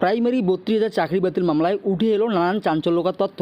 Primary বত্রিশ হাজার চাকরি বাতিল মামলায় উঠে এলো নানান চাঞ্চল্যকর তথ্য।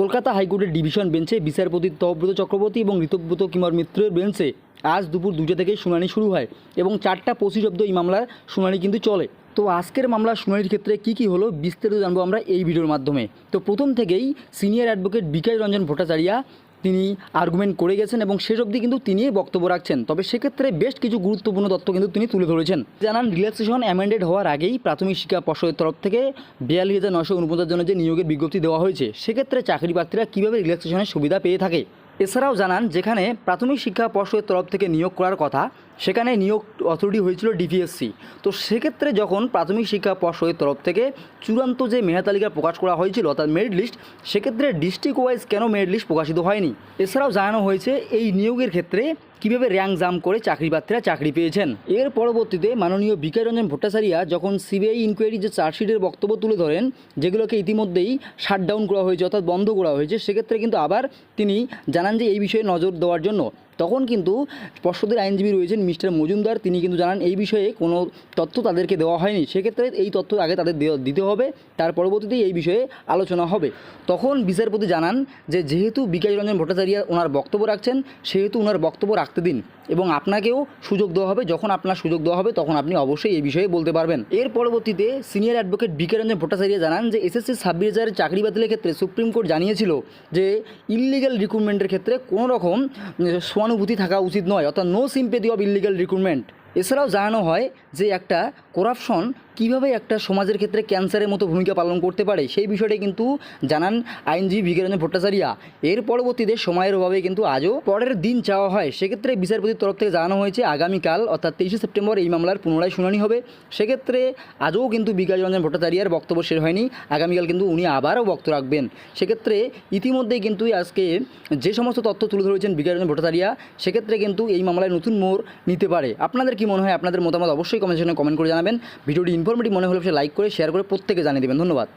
কলকাতা হাইকোর্টের ডিভিশন বেঞ্চে বিচারপতি তহব্রত চক্রবর্তী এবং ঋতব্রত কিমর মিত্রের বেঞ্চে আজ দুপুর দুটো থেকে শুনানি শুরু হয় এবং চারটা পঁচিশ অব্দ এই মামলার শুনানি কিন্তু চলে। তো আজকের মামলার শুনানির ক্ষেত্রে কী কী হলো বিস্তারিত জানব আমরা এই ভিডিওর মাধ্যমে। তো প্রথম থেকেই সিনিয়র অ্যাডভোকেট বিকাশ রঞ্জন ভট্টাচার্যা তিনি আর্গুমেন্ট করে গেছেন এবং শেষ অবধি কিন্তু তিনিই বক্তব্য রাখছেন। তবে সেক্ষেত্রে বেশ কিছু গুরুত্বপূর্ণ তথ্য কিন্তু তিনি তুলে ধরেছেন। জানান রিল্যাক্সেশন অ্যামেন্ডেড হওয়ার আগেই প্রাথমিক শিক্ষা পর্ষদের তরফ থেকে বিয়াল্লিশ হাজার নশো উনপঞ্চাশ জনের যে নিয়োগের বিজ্ঞপ্তি দেওয়া হয়েছে, সেক্ষেত্রে চাকরি প্রার্থীরা কীভাবে রিল্যাক্সেশনের সুবিধা পেয়ে থাকে? এছাড়াও জানান, যেখানে প্রাথমিক শিক্ষা পর্ষদের তরফ থেকে নিয়োগ করার কথা, সেখানে নিয়োগ অথরিটি হয়েছিল ডিভিএসসি তো সেক্ষেত্রে যখন প্রাথমিক শিক্ষা পর্ষদের তরফ থেকে চূড়ান্ত যে মেধা তালিকা প্রকাশ করা হয়েছিল, অর্থাৎ মেরিট লিস্ট সেক্ষেত্রে ডিস্ট্রিক্ট ওয়াইজ কেন মেরিট লিস্ট প্রকাশিত হয়নি? এছাড়াও জানানো হয়েছে, এই নিয়োগের ক্ষেত্রে কীভাবে র্যাঙ্ক জাম করে চাকরি প্রার্থীরা চাকরি পেয়েছেন? এর পরবর্তীতে মাননীয় বিকাশ রঞ্জন ভট্টাচারিয়া যখন সিবিআই ইনকোয়ারি যে চার্জশিটের বক্তব্য তুলে ধরেন, যেগুলোকে ইতিমধ্যেই শাটডাউন করা হয়েছে অর্থাৎ বন্ধ করা হয়েছে, সেক্ষেত্রে কিন্তু আবার তিনি জানান যে এই বিষয়ে নজর দেওয়ার জন্য। তখন কিন্তু পর্ষদের আইনজীবী রয়েছেন মিস্টার মজুমদার। তিনি কিন্তু জানান, এই বিষয়ে কোনো তথ্য তাদেরকে দেওয়া হয়নি। সেক্ষেত্রে এই তথ্য আগে তাদের দিতে হবে। তার পরবর্তীতে এই বিষয়ে আলোচনা হবে। তখন বিচারপতি জানান যে, যেহেতু বিকাশ রঞ্জন ভট্টাচার্য ওনার বক্তব্য রাখছেন, সেহেতু ওনার বক্তব্য রাখতে দিন এবং আপনাকেও সুযোগ দেওয়া হবে। যখন আপনার সুযোগ দেওয়া হবে, তখন আপনি অবশ্যই এই বিষয়ে বলতে পারবেন। এর পরবর্তীতে senior advocate B K Ranjan Bhattacharya জানান যে, এসএসসি ছাব্বিশ হাজারের চাকরি বাতিলের ক্ষেত্রে সুপ্রিম কোর্ট জানিয়েছিল যে, ইললিগাল রিক্রুটমেন্টের ক্ষেত্রে কোনো রকম সহানুভূতি থাকা উচিত নয় অর্থাৎ no sympathy of illegal recruitment এছাড়াও জানানো হয় যে একটা করাপশন কীভাবে একটা সমাজের ক্ষেত্রে ক্যান্সারের মতো ভূমিকা পালন করতে পারে, সেই বিষয়টা কিন্তু জানান আইনজীবী বিকেরঞ্জন ভট্টাচারিয়া। এর পরবর্তীতে সময়ের অভাবে কিন্তু আজও পরের দিন চাওয়া হয়। সেক্ষেত্রে বিচারপতির তরফ থেকে জানানো হয়েছে, আগামীকাল অর্থাৎ তেইশে সেপ্টেম্বর এই মামলার পুনরায় শুনানি হবে। সেক্ষেত্রে আজও কিন্তু বিকাশ রঞ্জন ভট্টাচার্যার বক্তব্য শেষ হয়নি। আগামীকাল কিন্তু উনি আবারও বক্তব্য রাখবেন। সেক্ষেত্রে ইতিমধ্যেই কিন্তু আজকে যে সমস্ত তথ্য তুলে ধরেছেন বিকাশ রঞ্জন ভট্টাচার্যা, সেক্ষেত্রে কিন্তু এই মামলায় নতুন মোড় নিতে পারে। আপনাদের কি মনে হয় আপনাদের মতামত অবশ্যই কমেন্ট সেকশনে কমেন্ট করে জানাবেন। ভিডিওটি ইনফরমেটিভ মনে হলে লাইক করে শেয়ার করে প্রত্যেকে জানিয়ে দেবেন। ধন্যবাদ।